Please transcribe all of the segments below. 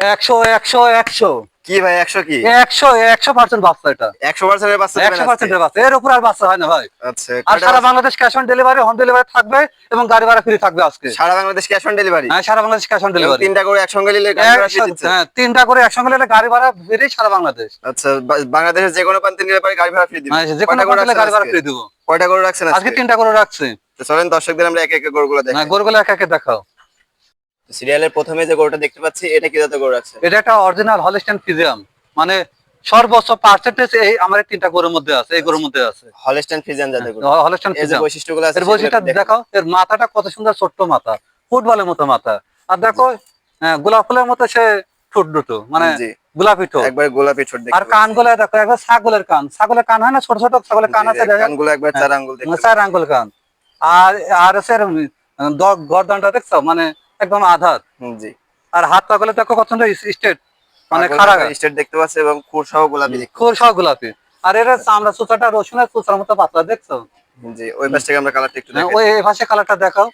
একশো একশো একশো। কি ভাই একশো কি? একশো একশো পার্সেন্ট বাচ্চা এটা। একশো পার্সেন্টের বাচ্চা একশো পার্সেন্টের বাচ্চা। এর উপর আর বাচ্চা হয় না ভাই। আচ্ছা আর সারা Bangladesh cash on delivery home delivery থাকবে এবং গাড়ি ভাড়া ফ্রি থাকবে আজকে। সারা বাংলাদেশ ক্যাশ অন ডেলিভারি হ্যাঁ সারা বাংলাদেশ ক্যাশ অন ডেলিভারি তিনটা করে একসঙ্গে নিলে। হ্যাঁ তিনটা করে একসঙ্গে নিলে গাড়ি ভাড়া ফ্রি সারা বাংলাদেশ। আচ্ছা বাংলাদেশের যে কোনো প্রান্তে নিলে পারে গাড়ি ভাড়া ফ্রি দিবে। হ্যাঁ, যে কোনো রাখছেন গাড়ি ভাড়া ফ্রি দেবো। কয়টা করে রাখছেন আজকে আজকে? তিনটা করে রাখছি। চলেন দর্শকদের আমরা এক এক গরুগুলো দেখি হ্যাঁ গরুগুলো এক একে দেখাও। সিরিয়ালের প্রথমে যে গরুটা দেখতে পাচ্ছি এটা কি জাতের গরু রাখছে এটা একটা অরিজিনাল হলিস্টান ফিজিয়াম মানে সর্বোচ্চ পার্সেন্টেজ এই আমার তিনটা গরুর মধ্যে আছে এই গরুর মধ্যে আছে। হলস্টেন ফ্রিজিয়ান জাতের গরু। হলিস্টান এর যে বৈশিষ্ট্যগুলো আছে এর বৈশিষ্ট্য দেখাও এর মাথাটা কত সুন্দর ছোট্ট মাথা ফুটবলের মতো মাথা। আর দেখো হ্যাঁ, গোলাপ ফুলের মতো সে ঠোঁট দুটো মানে গোলাপি ঠোঁট। একবার গোলাপি ঠোঁট দেখতে আর কানগুলো দেখো একবার ছাগলের কান। ছাগলের কান হয় না ছোট ছোট ছাগলের কান আছে দেখো? কানগুলো একবার চার আঙ্গুল দেখতে চার আঙ্গুল কান। আর আর আছে এর, গর্দনটা দেখছ? মানে একদম আধার। জি। আর হাত পা গুলো দেখো কত স্টেট। মানে খারাপ স্টেট দেখতে পাচ্ছি এবং খুর সহ গোলাপি খুব সব গোলাপি। আর এর চামড়া সুতাটা রসুনের সুতার মতো পাতলা দেখছ? জি। ওই পাশ থেকে আমরা কালারটা একটু হ্যাঁ, দেখি ওই এই পাশে কালারটা দেখাও।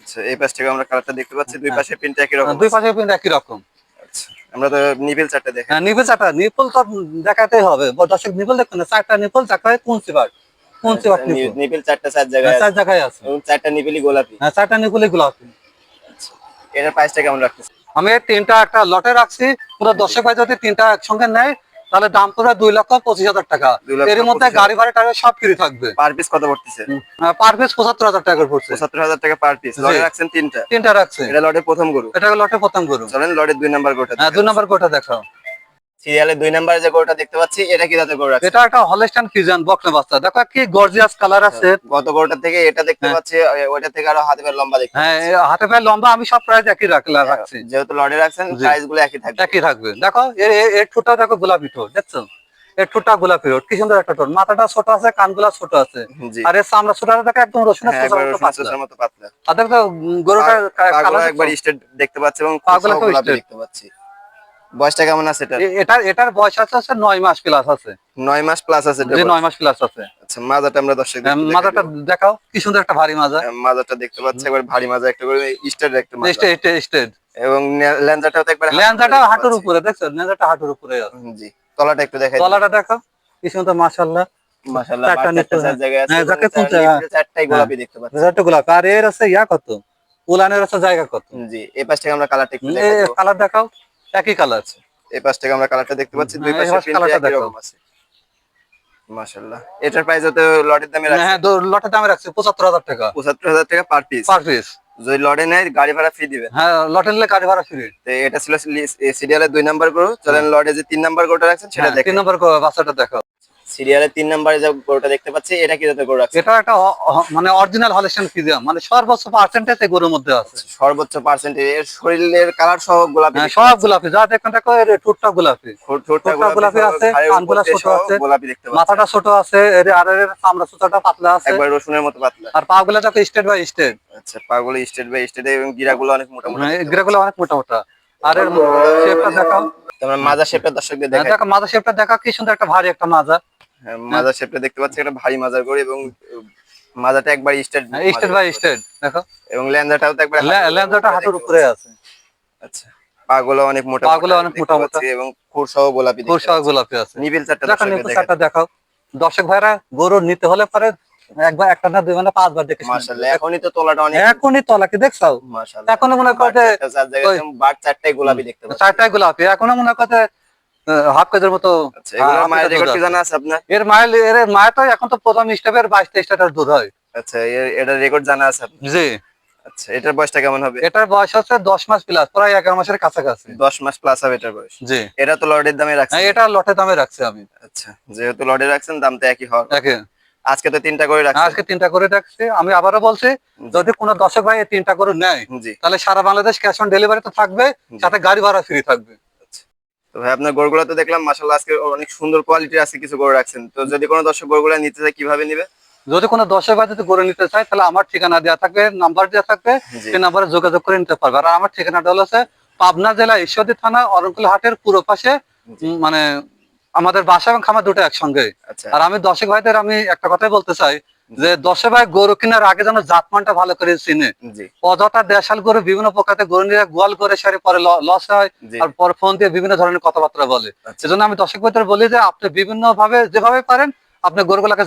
আচ্ছা এই পাশ থেকে আমরা কালারটা দেখতে পাচ্ছি। দুই পাশে প্রিন্ট একই রকম দুই পাশে কিন্তু একই রকম। আচ্ছা আমরা তো নিবিল চারটা দেখি। হ্যাঁ নিপল চারটা। নিপল তো দেখাতেই হবে। দর্শক নিপল দেখুন না চারটা নিপল চারটা কুঞ্চি বার কুঞ্চি বার নিপল? নিবিল চারটা চার জায়গায় হ্যাঁ, চার জায়গায় আছে। চারটা নিবিলই গোলাপি। হ্যাঁ চারটা নিপলই গোলাপি। এটার প্রাইসটা কেমন রাখতেছে? আমি তিনটা একটা লটে রাখছি পুরো দর্শক ভাই যদি তিনটা একসঙ্গে নেয় তাহলে দাম পড়বে দুই লক্ষ পঁচিশ হাজার টাকা। এর মধ্যে গাড়ি ভাড়া টাকা সব ফ্রি থাকবে। পার পিস কত পড়তেছে? পার পিস পঁচাত্তর হাজার টাকা পড়ছে। পঁচাত্তর হাজার টাকা পার পিস লটে রাখছেন তিনটা? তিনটা রাখছে। এটা লটের প্রথম গরু। এটা লটে প্রথম গরু। চলেন লটের দুই নাম্বার গোটা হ্যাঁ দুই নাম্বার গোটা দেখাও। সিরিয়ালের দুই নাম্বার যে গরুটা দেখতে পাচ্ছি এটা কি জাতের গরু এটা একটা হলস্টাইন ফিজান বকনা বাচ্চা। দেখো কি গর্জিয়াস কালার আছে। গত গরুটা থেকে এটা দেখতে হ্যাঁ। পাচ্ছি ওইটা থেকে আরও হাতে পায়ে লম্বা দেখতে হ্যাঁ হাতে পায়ে লম্বা আমি সব প্রাইস একই রাখলাম রাখছি। যেহেতু লটে রাখছেন প্রাইসগুলো একই থাকবে। একই থাকবে। দেখো এর ঠোঁটটা দেখো গোলাপি ঠোঁট দেখছ? এর ঠোঁটটা গোলাপি ঠোঁট কি সুন্দর একটা ঠোঁট। মাথাটা ছোট আছে কানগুলা ছোট আছে। আর এর চামড়া ছোটটা দেখো একদম হ্যাঁ রসুন পাতলা। মতো পাতলা। আর দেখো গরুটার কালার একবার স্টেট দেখতে পাচ্ছি এবং পাগুলো। দেখতে পাচ্ছি। বয়সটা কেমন আছে এটা এটার এটার বয়স আছে হচ্ছে নয় মাস প্লাস আছে। নয় মাস প্লাস আছে যে বয়স। নয় মাস প্লাস আছে। আচ্ছা মাজাটা আমরা দর্শক হ্যাঁ, মাজাটা দেখাও কি সুন্দর একটা ভারী মাজা। মাজাটা দেখতে পাচ্ছি একবার ভারী মাজা একটা করে স্টেট একটা মাজা। স্টেট স্টেড এবং ল্যাঞ্জাটাও তো একবার ল্যাঞ্জাটা হাঁটুর উপরে দেখছ ল্যাঞ্জাটা হাঁটুর উপরে আছে। জি তলাটা একটু দেখাই তলাটা দেখো কি সুন্দর মাশাআল্লাহ। মাশাআল্লাহ চারটা চারটা জায়গায় আছে হ্যাঁ, যাকে চার চারটাই গোলাপি দেখতে পাচ্ছি। রেজাল্ট গোলাপ। আর এর আছে ইয়া কত? উলানের আছে জায়গা কত? জি এই পাশ থেকে আমরা কালারটা একটু কালার দেখাও। একই কালার আছে। এই পাশ থেকে আমরা কালারটা দেখতে পাচ্ছি দুই হ্যাঁ, পাশে কালারটা দেখো। আছে। মাশাআল্লাহ। এটার প্রাইস হতে লটের দামে রাখছে? হ্যাঁ লটের দামে রাখছে পঁচাত্তর হাজার টাকা। পঁচাত্তর হাজার টাকা পার পিস পার পিস যদি লটে নেয় গাড়ি ভাড়া ফ্রি দিবেন। হ্যাঁ লটে নিলে গাড়ি ভাড়া ফ্রি তো এটা ছিল সিরিয়ালের দুই নাম্বার গরু। চলেন লটে যে তিন নাম্বার গরুটা রাখছেন সেটা দেখেন। তিন নাম্বার বাচ্চাটা দেখো। সিরিয়ালের তিন নাম্বারে যে গরুটা দেখতে পাচ্ছি এটা কি জাতের গরু রাখছে এটা একটা মানে অরিজিনাল হলিস্টান মানে সর্বোচ্চ পার্সেন্টেজ এই গরুর মধ্যে আছে। সর্বোচ্চ পার্সেন্টেজ এর শরীরের কালার সহ গোলাপি হ্যাঁ, সব গোলাপি যা দেখেন দেখো এর ঠোঁটটা গোলাপি। ঠোঁটটা গোলাপি আছে, কানগুলা ছোট আছে। গোলাপি দেখতে পাচ্ছি। মাথাটা ছোট আছে এর আর এর চামড়া সুতাটা পাতলা আছে। একবার রসুনের মতো পাতলা। আর পা গুলা দেখো স্টেট বাই স্টেট। আচ্ছা পাগুলো স্টেট বাই স্টেট এবং গিরাগুলো অনেক মোটা মোটা। দেখতে এগুলো অনেক মোটা মোটা। আর এর শেপটা দেখাও। তোমরা মাজা শেপটা দর্শকদের হ্যাঁ, দেখাই। দেখো মাজা শেপটা দেখা কি সুন্দর একটা ভারী একটা মাজা। হ্যাঁ, মাজা শেপটা দেখতে পাচ্ছি একটা ভারী মাজার গরু এবং মাজাটা একবার স্টেট স্টেট বাই স্টেট দেখো। এবং ল্যান্ডাটাও তো একবার লে- লেন্সটা হাঁটুর উপরে আছে। আচ্ছা পাগুলো অনেক মোটা পাগুলো অনেক মোটা মোটা। এবং খুর সহ গোলাপি খুব গোলাপি আছে। নিবিল চারটা দেখো দেখাই। চারটা দেখাও। দর্শক ভাইরা গরু নিতে হলে পরে একবার একটা না দুই মানে পাঁচবার দেখে মাশাআল্লাহ। এখনই তো তোলাটা অনেক এখনই তলাকে দেখছ মাশাআল্লাহ। এখনও মনে করে যে চার জায়গায় বাট চারটাই গোলাপি দেখতে পাচ্ছি। চারটায় গোলাপি এখনও মনে করতে হাফ কেজের মতো। আচ্ছা এর মায়ের এর মায়ের তো এখন তো প্রথম স্টেপের বাইশ তেইশ লিটার দুধ হয়। আচ্ছা এর- এটার রেকর্ড জানা আছে জি। আচ্ছা এটার বয়সটা কেমন হবে? এটার বয়স হচ্ছে দশ মাস প্লাস প্রায় এগারো মাসের কাছাকাছি। দশ মাস প্লাস হবে এটার বয়স? জি। এটা তো লর্ডের দামে রাখছে হ্যাঁ, এটা লটে দামে রাখছি আমি। আচ্ছা যেহেতু লর্ডে রাখছেন দাম তো একই হওয়ার। আজকে তো তিনটা করে রাখছেন। আজকে তিনটা করে রাখছি। আমি আবারও বলছি যদি কোনো দর্শক ভাই তিনটা করে নেয় তাহলে সারা বাংলাদেশ ক্যাশ অন ডেলিভারি তো থাকবে সাথে গাড়ি ভাড়া ফ্রি থাকবে। তো ভাই আপনার গরুগুলো তো দেখলাম মাশাআল্লাহ আজকে অনেক সুন্দর কোয়ালিটির আছে কিছু গরু রাখছেন। তো যদি কোনো দর্শক গরুগুলো নিতে চায় কীভাবে নিবে? যদি কোনো দর্শক ভাই যদি গড়ে নিতে চায় তাহলে আমার ঠিকানা দেওয়া থাকবে নাম্বার দেওয়া থাকবে সেই নাম্বারে যোগাযোগ করে নিতে পারবে। আর আমার ঠিকানাটা হলো পাবনা জেলা ঈশ্বরদী থানা অরণকুল হাটের পুরো পাশে মানে আমাদের বাসা এবং খামার দুটো একসঙ্গে। আচ্ছা। আর আমি দর্শক ভাইদের আমি একটা কথাই বলতে চাই যে দশে ভাই গরু কেনার আগে যেন জাতমানটা ভালো করে চিনে। অযথা দেশাল গরু বিভিন্ন প্রকারে গরু নিয়ে গোয়াল করে সারি পরে লস হয় আর পরে ফোন দিয়ে বিভিন্ন ধরনের কথাবার্তা বলে। আচ্ছা। সেজন্য আমি দর্শক ভিতরে বলি যে আপনি বিভিন্ন ভাবে যেভাবে পারেন আপনি গরুগুলাকে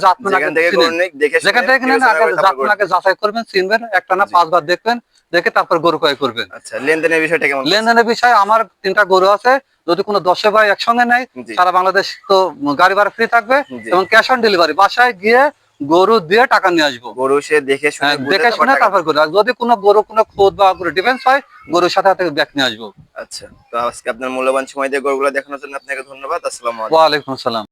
যেখান থেকে কিনেন জাতমানকে যাচাই করবেন চিনবেন একটা না পাঁচবার দেখবেন দেখে তারপর গরু ক্রয় করবেন। আচ্ছা লেনদেনের বিষয়টা কেমন? লেনদেনের বিষয়ে আমার তিনটা গরু আছে যদি কোনো দশে ভাই একসঙ্গে নেয় সারা বাংলাদেশ তো গাড়ি ভাড়া ফ্রি থাকবে এবং ক্যাশ অন ডেলিভারি বাসায় গিয়ে গরু দিয়ে টাকা নিয়ে আসব। গরু সে দেখে শুনে হ্যাঁ, দেখে শুনে তারপর গরু যদি কোনো গরু কোনো খোদ বা গরু ডিফেন্স হয় গরুর সাথে হাতে ব্যাগ নিয়ে আসব। আচ্ছা তো আজকে আপনার মূল্যবান সময় দিয়ে গরুগুলো দেখানোর জন্য আপনাকে ধন্যবাদ। আসসালাম আলাইকুম। ওয়ালাইকুম আসসালাম।